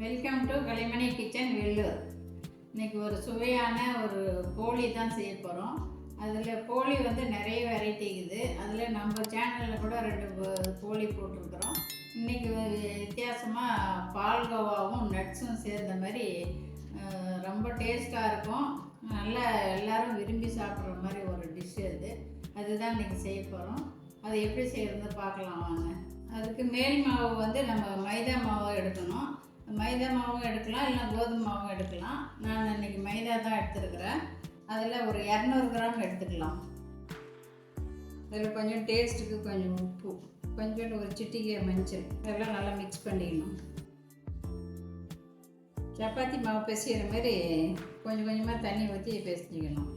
Welcome to Kalaimani kitchen Vellur இன்னைக்கு ஒரு சுவையான ஒரு கோழி தான் செய்ய போகிறோம் அதில் கோழி வந்து நிறைய வெரைட்டி இருக்குது. அதில் நம்ம சேனலில் கூட ரெண்டு கோழி போட்டிருக்கிறோம். இன்னைக்கு வித்தியாசமாக பால்கோவாவும் நட்ஸும் சேர்ந்த மாதிரி ரொம்ப டேஸ்ட்டாக இருக்கும். நல்லா எல்லோரும் விரும்பி சாப்பிட்ற மாதிரி ஒரு டிஷ் அது. அதுதான் இன்னைக்கு செய்ய போகிறோம் அது எப்படி செய்யறது பார்க்கலாம் வாங்க. அதுக்கு மேல் மாவு வந்து நம்ம மைதா மாவு எடுக்கணும். மைதா மாவும் எடுக்கலாம் இல்லை கோதுமை மாவும் எடுக்கலாம். நான் இன்னைக்கு மைதா தான் எடுத்துருக்கிறேன். அதில் ஒரு இரநூறு கிராம் எடுத்துக்கலாம். அதில் கொஞ்சம் டேஸ்ட்டுக்கு கொஞ்சம் உப்பு கொஞ்சோண்டு ஒரு சிட்டிகை மஞ்சள் இதெல்லாம் நல்லா மிக்ஸ் பண்ணிக்கணும். சப்பாத்தி மாவு பிசைகிற மாதிரி கொஞ்சம் கொஞ்சமாக தண்ணி ஊற்றி பிசைஞ்சிக்கணும்.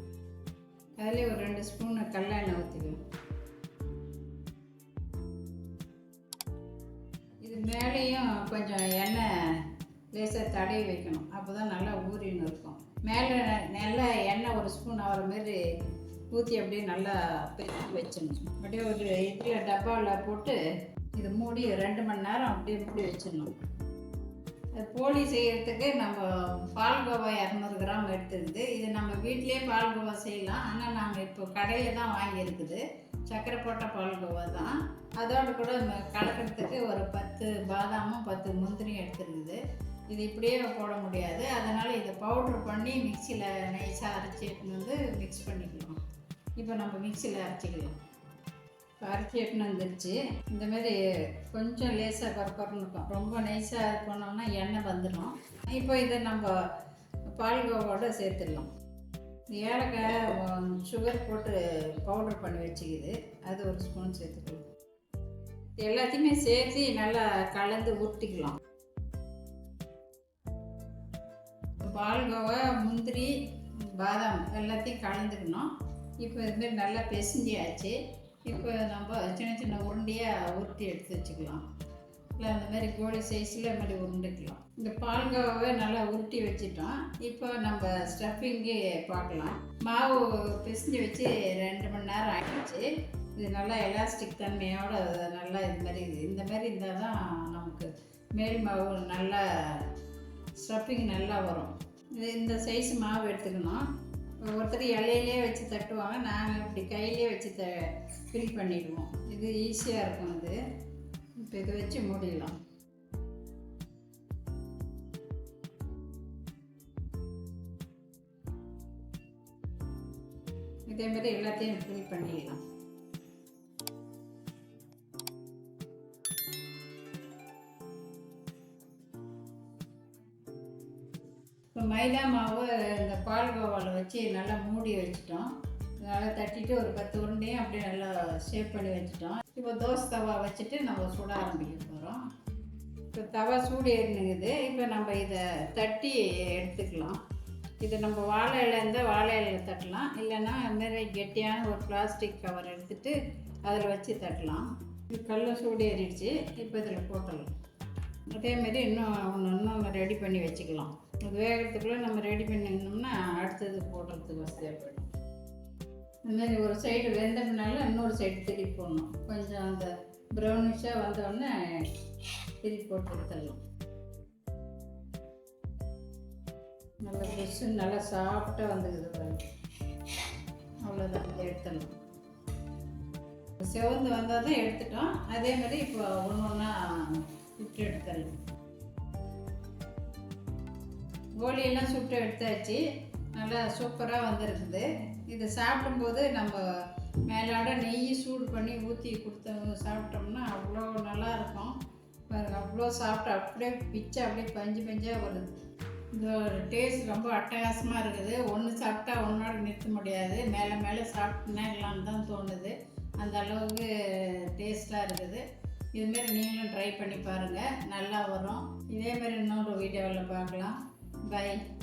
அதிலே ஒரு ரெண்டு ஸ்பூன் கல்லெண்ணெய் ஊற்றிக்கணும் இது மேலேயும் கொஞ்சம் எண்ணெய் லேசாக தடவி வைக்கணும். அப்போ தான் நல்லா ஊறின்னு இருக்கும். மேலே நல்லா எண்ணெய் ஒரு ஸ்பூன் ஆகிற மாதிரி ஊற்றி அப்படியே நல்லா பிரித்து வச்சிடணும். அப்படியே ஒரு இதில் டப்பாவில் போட்டு இது மூடி ரெண்டு மணி நேரம் அப்படியே மூடி வச்சிடணும். அது போலி செய்கிறதுக்கு நம்ம பால்கோவா இரநூறு கிராம் எடுத்துருந்து இது நம்ம வீட்டிலே பால்கோவா செய்யலாம். ஆனால் நாங்கள் இப்போ கடையில் தான் வாங்கியிருக்குது. சர்க்கரை போட்ட பால்கோவா தான். அதோடு கூட கலக்கிறதுக்கு ஒரு பத்து பாதாமும் பத்து முந்திரியும் எடுத்துருந்தது இது இப்படியே போட முடியாது. அதனால் இதை பவுட்ரு பண்ணி மிக்சியில் நைஸாக அரைச்சி எடுத்துன்னு வந்து மிக்ஸ் பண்ணிக்கலாம். இப்போ நம்ம மிக்சியில் அரைச்சிக்கலாம். இப்போ அரைச்சி எடுத்துன்னு வந்துருச்சு. இந்த மாதிரி கொஞ்சம் லேசாக கறக்கறன்னு இருக்கும். ரொம்ப நைஸாக இருக்கணும்னா எண்ணெய் வந்துடும் இப்போ இதை நம்ம பால்கோவோடு சேர்த்துடலாம். ஏலக்காய் சுகர் போட்டு பவுடர் பண்ணி வச்சுக்குது. அது ஒரு ஸ்பூன் சேர்த்துக்கலாம். எல்லாத்தையுமே சேர்த்து நல்லா கலந்து ஊற்றிக்கலாம் பால்கோவா முந்திரி பாதாம் எல்லாத்தையும் கலந்துக்கணும். இப்போ இதுமாரி நல்லா பெசிஞ்சியாச்சு. இப்போ நம்ம சின்ன சின்ன உருண்டையாக உருட்டி எடுத்து வச்சுக்கலாம். இல்லை அந்த மாதிரி கோழி சைஸில் மாதிரி உருண்டிக்கலாம். இந்த பால்கோவாவை நல்லா உருட்டி வச்சுட்டோம். இப்போ நம்ம ஸ்டஃபிங்கு பார்க்கலாம். மாவு பிசைஞ்சு வச்சு ரெண்டு மணி நேரம் ஆகிடுச்சு இது நல்லா எலாஸ்டிக் தன்மையோட நல்லா இது மாதிரி இந்த மாதிரி இருந்தால் தான் நமக்கு மேல் மாவு நல்லா ஸ்டஃபிங் நல்லா வரும். இந்த சைஸ் மாவு எடுத்துக்கணும்? ஒருத்தர் இலையிலே வச்சு தட்டுவாங்க நாங்கள் இப்படி கையிலே வச்சு த ஃபில் பண்ணிடுவோம். இது ஈஸியாக இருக்கும் அது. இப்போ இதை வச்சு மூடிடலாம். இதே மாதிரி எல்லாத்தையும் ஃபில் பண்ணிடலாம். இப்போ மைதா மாவு இந்த பால்கோவாவில் வச்சு நல்லா மூடி வச்சிட்டோம். நல்லா தட்டிட்டு ஒரு பத்து உருண்டையும் அப்படியே நல்லா ஷேப் பண்ணி வச்சுட்டோம். இப்போ தோசை தவா வச்சுட்டு நம்ம சுட ஆரம்பிக்க போகிறோம் இப்போ தவா சூடு ஏறினுங்குது இப்போ நம்ம இதை தட்டி எடுத்துக்கலாம். இது நம்ம வாழை இலை இருந்தால் வாழை இலையில தட்டலாம். இல்லைன்னா மாதிரி கெட்டியான ஒரு பிளாஸ்டிக் கவர் எடுத்துட்டு அதில் வச்சு தட்டலாம். இது கல்ல சூடு ஏறிடுச்சு. இப்போ இதில் போட்டலாம் அதேமாரி இன்னும் ஒன்று இன்னும் ரெடி பண்ணி வச்சுக்கலாம். அது வேகிறதுக்குள்ளே நம்ம ரெடி பண்ணிருந்தோம்னா அடுத்தது போடுறதுக்கு வசதியாக போயிடும் இந்த மாதிரி ஒரு சைடு வெந்தம்னால இன்னொரு சைடு திருப்பி போடணும். கொஞ்சம் அந்த ப்ரௌனிஷாக வந்தோடனே திருப்பி போட்டு எடுத்துடலாம். நல்லா ஃப்ரெஷ்ஷு நல்லா சாஃப்டாக வந்துக்குது பாருங்க. அவ்வளோதான் அதை எடுத்துடலாம். செவந்து வந்தால் தான் எடுத்துட்டோம். அதே மாதிரி இப்போ ஒன்று ஒன்றா விட்டு எடுத்துடலாம். கோழியெல்லாம் சுட்டு எடுத்தாச்சு. நல்லா சூப்பராக வந்திருக்குது இது சாப்பிடும்போது நம்ம மேலாட நெய் சூடு பண்ணி ஊற்றி கொடுத்த சாப்பிட்டோம்னா அவ்வளோ நல்லா இருக்கும் பாருங்க அவ்வளோ சாப்பிட்டு அப்படியே பிச்சை அப்படியே பஞ்சு பஞ்சாக வருது. இந்த டேஸ்ட் ரொம்ப அட்டகாசமாக இருக்குது. ஒன்று சாப்பிட்டா ஒன்றோட நிறுத்த முடியாது. மேலே மேலே சாப்பிட்டுனே தான் தோணுது. அந்த அளவுக்கு டேஸ்ட்டாக இருக்குது. இதுமாரி நீங்களும் ட்ரை பண்ணி பாருங்கள் நல்லா வரும். இதேமாரி இன்னொரு வீடியோவில் பார்க்கலாம். Bye.